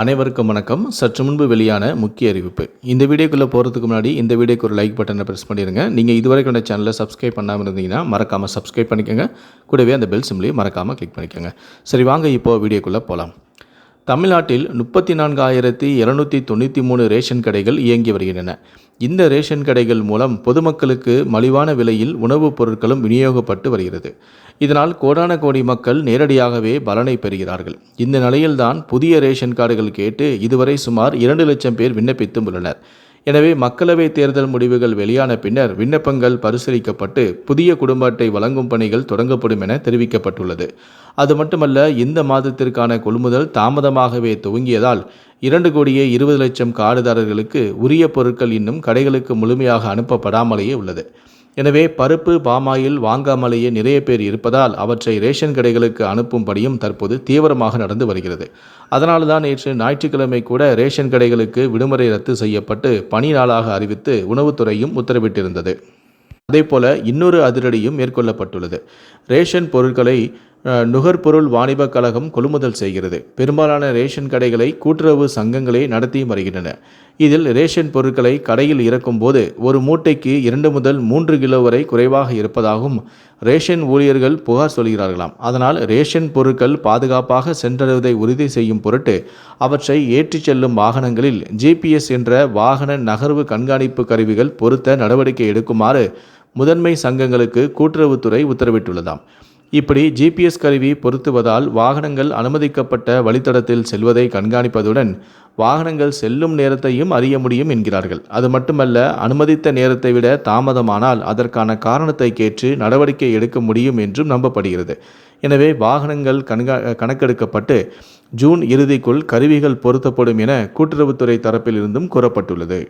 அனைவருக்கும் வணக்கம். சற்று முன்பு வெளியான முக்கிய அறிவிப்பு. இந்த வீடியோக்குள்ளே போகிறதுக்கு முன்னாடி இந்த வீடியோக்கு ஒரு லைக் பட்டனை ப்ரெஸ் பண்ணிடுங்க நீங்கள் இதுவரைக்கும் இந்த சேனலை சப்ஸ்கிரைப் பண்ணாமல் இருந்தீங்கன்னா மறக்காமல் சப்ஸ்கிரைப் பண்ணிக்கோங்க. கூடவே அந்த பெல் சிம்லையும் மறக்காமல் கிளிக் பண்ணிக்கோங்க. சரி வாங்க இப்போது வீடியோக்குள்ளே போகலாம் தமிழ்நாட்டில் முப்பத்தி நான்காயிரத்தி இரநூத்தி தொண்ணூற்றி மூணு ரேஷன் கடைகள் இயங்கி வருகின்றன. இந்த ரேஷன் கடைகள் மூலம் பொதுமக்களுக்கு மலிவான விலையில் உணவுப் பொருட்களும் விநியோகப்பட்டு வருகிறது. இதனால் கோடான கோடி மக்கள் நேரடியாகவே பலனை பெறுகிறார்கள். இந்த நிலையில்தான் புதிய ரேஷன் கார்டுகள் கேட்டு இதுவரை சுமார் இரண்டு லட்சம் பேர் விண்ணப்பித்தும் உள்ளனர். எனவே மக்களவைத் தேர்தல் முடிவுகள் வெளியான பின்னர் விண்ணப்பங்கள் பரிசீலிக்கப்பட்டு புதிய குடும்ப அட்டை வழங்கும் பணிகள் தொடங்கப்படும் என தெரிவிக்கப்பட்டுள்ளது. அது மட்டுமல்ல இந்த மாதத்திற்கான கொள்முதல் தாமதமாகவே துவங்கியதால் இரண்டு கோடியே இருபது லட்சம் கார்டுதாரர்களுக்கு உரிய பொருட்கள் இன்னும் கடைகளுக்கு முழுமையாக அனுப்பப்படாமலேயே உள்ளது. எனவே பருப்பு பாமாயில் வாங்காமலேயே நிறைய பேர் இருப்பதால் அவற்றை ரேஷன் கடைகளுக்கு அனுப்பும்படியும் தற்போது தீவிரமாக நடந்து வருகிறது. அதனால தான் நேற்று ஞாயிற்றுக்கிழமை கூட ரேஷன் கடைகளுக்கு விடுமுறை ரத்து செய்யப்பட்டு பணி நாளாக அறிவித்து உணவுத்துறையும் உத்தரவிட்டிருந்தது. அதேபோல இன்னொரு அதிரடியும் மேற்கொள்ளப்பட்டுள்ளது. ரேஷன் பொருட்களை நுகர்பொருள் வாணிபக் கழகம் கொள்முதல் செய்கிறது. பெரும்பாலான ரேஷன் கடைகளை கூட்டுறவு சங்கங்களே நடத்தி வருகின்றன. இதில் ரேஷன் பொருட்களை கடையில் இறக்கும்போது ஒரு மூட்டைக்கு இரண்டு முதல் மூன்று கிலோ வரை குறைவாக இருப்பதாகவும் ரேஷன் ஊழியர்கள் புகார் சொல்கிறார்களாம். அதனால் ரேஷன் பொருட்கள் பாதுகாப்பாக சென்றடைவதை உறுதி செய்யும் பொருட்டு அவற்றை ஏற்றிச் செல்லும் வாகனங்களில் ஜிபிஎஸ் என்ற வாகன நகர்வு கண்காணிப்பு கருவிகள் பொருத்த நடவடிக்கை எடுக்குமாறு முதன்மை சங்கங்களுக்கு கூட்டுறவுத்துறை உத்தரவிட்டுள்ளதாம். இப்படி ஜிபிஎஸ் கருவி பொருத்துவதால் வாகனங்கள் அனுமதிக்கப்பட்ட வழித்தடத்தில் செல்வதை கண்காணிப்பதுடன் வாகனங்கள் செல்லும் நேரத்தையும் அறிய முடியும் என்கிறார்கள். அது மட்டுமல்ல அனுமதித்த நேரத்தை விட தாமதமானால் அதற்கான காரணத்தை கேட்டு நடவடிக்கை எடுக்க முடியும் என்றும் நம்பப்படுகிறது. எனவே வாகனங்கள் கண்கா கணக்கெடுக்கப்பட்டு ஜூன் இறுதிக்குள் கருவிகள் பொருத்தப்படும் என கூட்டுறவுத்துறை தரப்பிலிருந்தும் கூறப்பட்டுள்ளது.